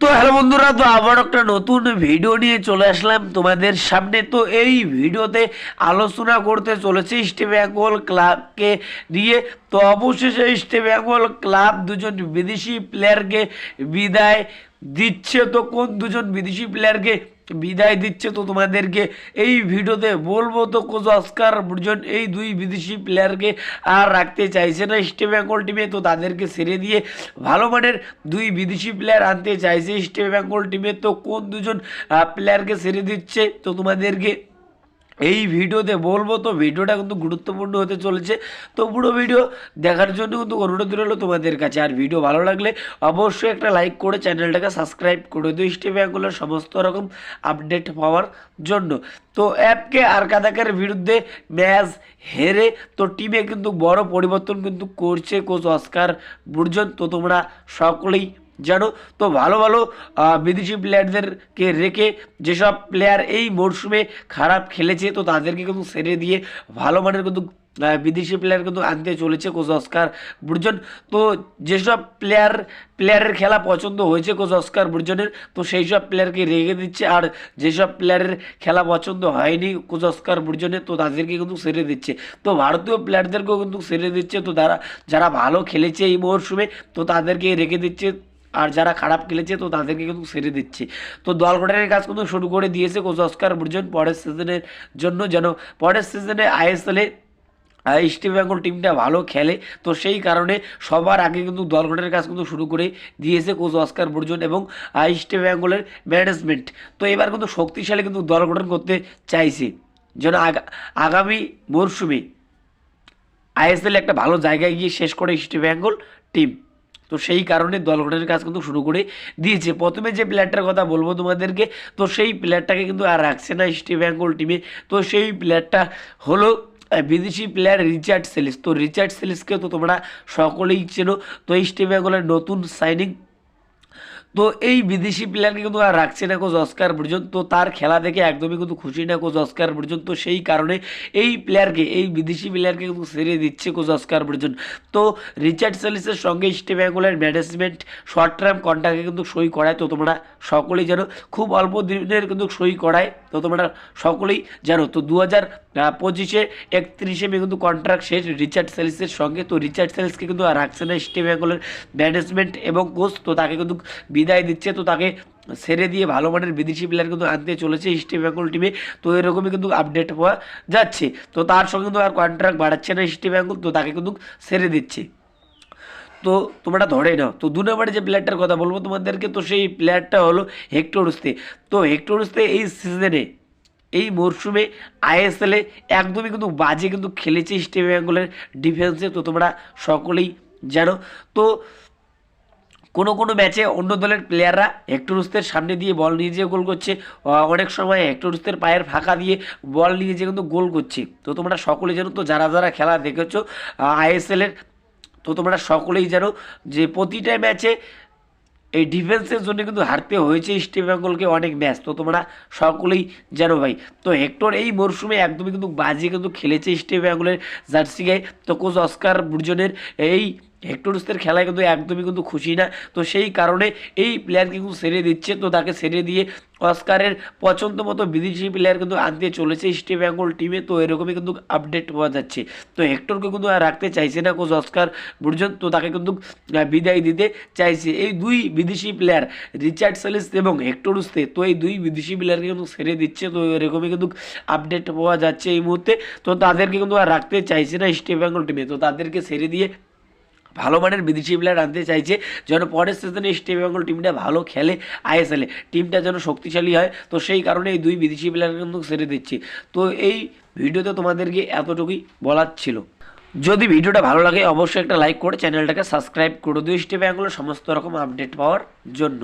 তো হ্যালো বন্ধুরা, তো আবার একটা নতুন ভিডিও নিয়ে চলে আসলাম। তোমাদের সামনে তো এই ভিডিওতে আলোচনা করতে চলেছি ইস্ট বেঙ্গল ক্লাবকে দিয়ে তো অবশেষে ইস্ট বেঙ্গল ক্লাব দুজন বিদেশি প্লেয়ারকে বিদায় দিচ্ছে। তো কোন দুজন বিদেশি প্লেয়ারকে বিদায় দিচ্ছে তো তোমাদেরকে এই ভিডিওতে বলব তো কোচ অস্কার বুর্জন এই দুই বিদেশি প্লেয়ারকে আর রাখতে চাইছে না ইস্ট বেঙ্গল টিমে তো তাদেরকে সেরে দিয়ে ভালো মানের দুই বিদেশি প্লেয়ার আনতে চাইছে ইস্ট বেঙ্গল টিমে তো কোন দুজন প্লেয়ারকে সেরে দিচ্ছে? তো তোমাদেরকে এই ভিডিওতে বলব, তো ভিডিওটা কিন্তু গুরুত্বপূর্ণ হতে চলেছে। তো পুরো ভিডিও দেখার জন্য কিন্তু অনুরোধ রইল তোমাদের কাছে। আর ভিডিও ভালো লাগলে অবশ্যই একটা লাইক করে চ্যানেলটাকে সাবস্ক্রাইব করে দিও। স্টে ব্যাঙ্গলের সমস্ত রকম আপডেট পাওয়ার জন্য। তো অ্যাপকে আর কাদাকের বিরুদ্ধে ম্যাচ হেরে, তো টিমে কিন্তু বড় পরিবর্তন কিন্তু করছে কোচ অস্কার বুর্জন। তো তোমরা সকলেই জানো? তো ভালো ভালো বিদেশি প্লেয়ারদেরকে রেখে যেসব প্লেয়ার এই মরশুমে খারাপ খেলেছে, তো তাদেরকে কিন্তু সেরে দিয়ে ভালো মানের কিন্তু বিদেশি প্লেয়ার কিন্তু আনতে চলেছে কোচ অস্কার বুর্জন। তো যেসব প্লেয়ার প্লেয়ারের খেলা পছন্দ হয়েছে কোচ অস্কার বুর্জনের, তো সেই সব প্লেয়ারকে রেখে দিচ্ছে। আর যেসব প্লেয়ারের খেলা পছন্দ হয়নি কোচ অস্কার বুর্জনের, তো তাদেরকে কিন্তু সেরে দিচ্ছে। তো ভারতীয় প্লেয়ারদেরকেও কিন্তু সেরে দিচ্ছে। তো তারা, যারা ভালো খেলেছে এই মরশুমে, তো তাদেরকে রেখে দিচ্ছে আর যারা খারাপ খেলেছে তো তাদেরকে কিন্তু ছেড়ে দিচ্ছে। তো দল গঠনের কাজ কিন্তু শুরু করে দিয়েছে কোচ অস্কার বুর্জন পরের সিজনের জন্য যেন পরের সিজনে আইএসএলে ইস্ট বেঙ্গল টিমটা ভালো খেলে। তো সেই কারণে সবার আগে কিন্তু দল গঠনের কাজ কিন্তু শুরু করে দিয়েছে কোচ অস্কার বর্জন এবং ইস্ট বেঙ্গলের ম্যানেজমেন্ট তো এবার কিন্তু শক্তিশালী কিন্তু দল গঠন করতে চাইছে। যেন আগা- আগামী মরশুমে আইএসএল একটা ভালো জায়গায় গিয়ে শেষ করে ইস্ট বেঙ্গল টিম তো সেই কারণে দল গঠনের কাজ কিন্তু শুরু করে দিয়েছে। প্রথমে যে প্লেয়ারটার কথা বলব তোমাদেরকে, তো সেই প্লেয়ারটাকে কিন্তু আর রাখছে না ইস্ট বেঙ্গল টিমে তো সেই প্লেয়ারটা হলো বিদেশি প্লেয়ার রিচার্ড সেলিস। তো রিচার্ড সেলিসকে তো তোমরা সকলেই চেনো। তো ইস্ট বেঙ্গলের নতুন সাইনিং তো এই বিদেশি প্লেয়ারকে কিন্তু আর রাখছে না কোচ অস্কার পর্যন্ত তো তার খেলা দেখে একদমই কিন্তু খুশি না কোচ অস্কার পর্যন্ত সেই কারণে এই প্লেয়ারকে, এই বিদেশি প্লেয়ারকে কিন্তু ছেড়ে দিচ্ছে কোচ অস্কার পর্যন্ত তো রিচার্ড সেলিসের সঙ্গে ইস্ট বেঙ্গলের ম্যানেজমেন্ট শর্ট টার্ম কন্ট্রাক্টে কিন্তু সই করায়। তো তোমরা সকলেই জানো, খুব অল্প দিনের কিন্তু সই করায়। তো তোমরা সকলেই জানো, তো দু হাজার পঁচিশে একত্রিশে মে কিন্তু কন্ট্রাক্ট শেষ রিচার্ড সেলিসের সঙ্গে। তো রিচার্ড সেলিসকে কিন্তু আর রাখছে না ইস্ট বেঙ্গলের ম্যানেজমেন্ট এবং কোচ। তো তাকে কিন্তু বিদায় দিচ্ছে, তো তাকে সেরে দিয়ে ভালো মানের বিদেশি প্লেয়ার কিন্তু আনতে চলেছে ইস্ট বেঙ্গল টিমে তো এরকমই কিন্তু আপডেট হওয়া যাচ্ছে। তো তার সঙ্গে কিন্তু আর কন্ট্রাক্ট বাড়াচ্ছে না ইস্ট বেঙ্গল তো তাকে কিন্তু সেরে দিচ্ছে। তো তোমরা ধরে নাও, তো দু নম্বরে যে প্লেয়ারটার কথা বলব তোমাদেরকে, তো সেই প্লেয়ারটা হলো হেক্টর উস্তে তো হেক্টর উস্তে এই সিজনে এই মরশুমে আইএসএলে একদমই কিন্তু বাজে কিন্তু খেলেছে ইস্ট বেঙ্গলের ডিফেন্সে তো তোমরা সকলেই জানো। তো কোনো কোনো ম্যাচে অন্য দলের প্লেয়াররা হেক্টরুস্তের সামনে দিয়ে বল নিয়ে যেয়ে গোল করছে। অনেক সময় হেক্টরুস্তের পায়ের ফাঁকা দিয়ে বল নিয়ে যেয়ে কিন্তু গোল করছে। তো তোমরা সকলে জানো, তো যারা যারা খেলা দেখেছ আইএসএলের তো তোমরা সকলেই জানো যে প্রতিটা ম্যাচে এই ডিফেন্সের জন্য কিন্তু হারতে হয়েছে ইস্ট বেঙ্গলকে অনেক ম্যাচ। তো তোমরা সকলেই জানো ভাই। তো হেক্টর এই মরশুমে একদমই কিন্তু বাজে কিন্তু খেলেছে ইস্ট বেঙ্গলের জার্সি গায়ে। তো কোচ অস্কার বুর্জনের এই হেক্টরসদের খেলায় কিন্তু একদমই কিন্তু খুশি না। তো সেই কারণে এই প্লেয়ারকে কিন্তু ছেড়ে দিচ্ছে। তো তাকে ছেড়ে দিয়ে অস্কারের পছন্দ মতো বিদেশি প্লেয়ার কিন্তু আনতে চলেছে ইস্ট বেঙ্গল টিমে তো এরকমই কিন্তু আপডেট পাওয়া যাচ্ছে। তো হেক্টরকে কিন্তু আর রাখতে চাইছে না কোচ অস্কার বুর্জন। তো তাকে কিন্তু বিদায় দিতে চাইছে। এই দুই বিদেশি প্লেয়ার রিচার্ড সেলিস এবং হেক্টর উস্তে, তো এই দুই বিদেশি প্লেয়ারকে কিন্তু ছেড়ে দিচ্ছে। তো এরকমই কিন্তু আপডেট পাওয়া যাচ্ছে এই মুহূর্তে। তো তাদেরকে কিন্তু আর রাখতে চাইছে না ইস্ট বেঙ্গল টিমে তো তাদেরকে ছেড়ে দিয়ে ভালো মানের বিদেশি প্লেয়ার আনতে চাইছে, যেন পরের সিজনে ইস্ট বেঙ্গল টিমটা ভালো খেলে আইএসএলে টিমটা যেন শক্তিশালী হয়, তো সেই কারণে এই দুই বিদেশি প্লেয়ার কিন্তু সেরে দিচ্ছি। তো এই ভিডিওতে তোমাদেরকে এতটুকুই বলার ছিল। যদি ভিডিওটা ভালো লাগে, অবশ্যই একটা লাইক করে চ্যানেলটাকে সাবস্ক্রাইব করে দিও ইস্ট বেঙ্গলের সমস্ত রকম আপডেট পাওয়ার জন্য।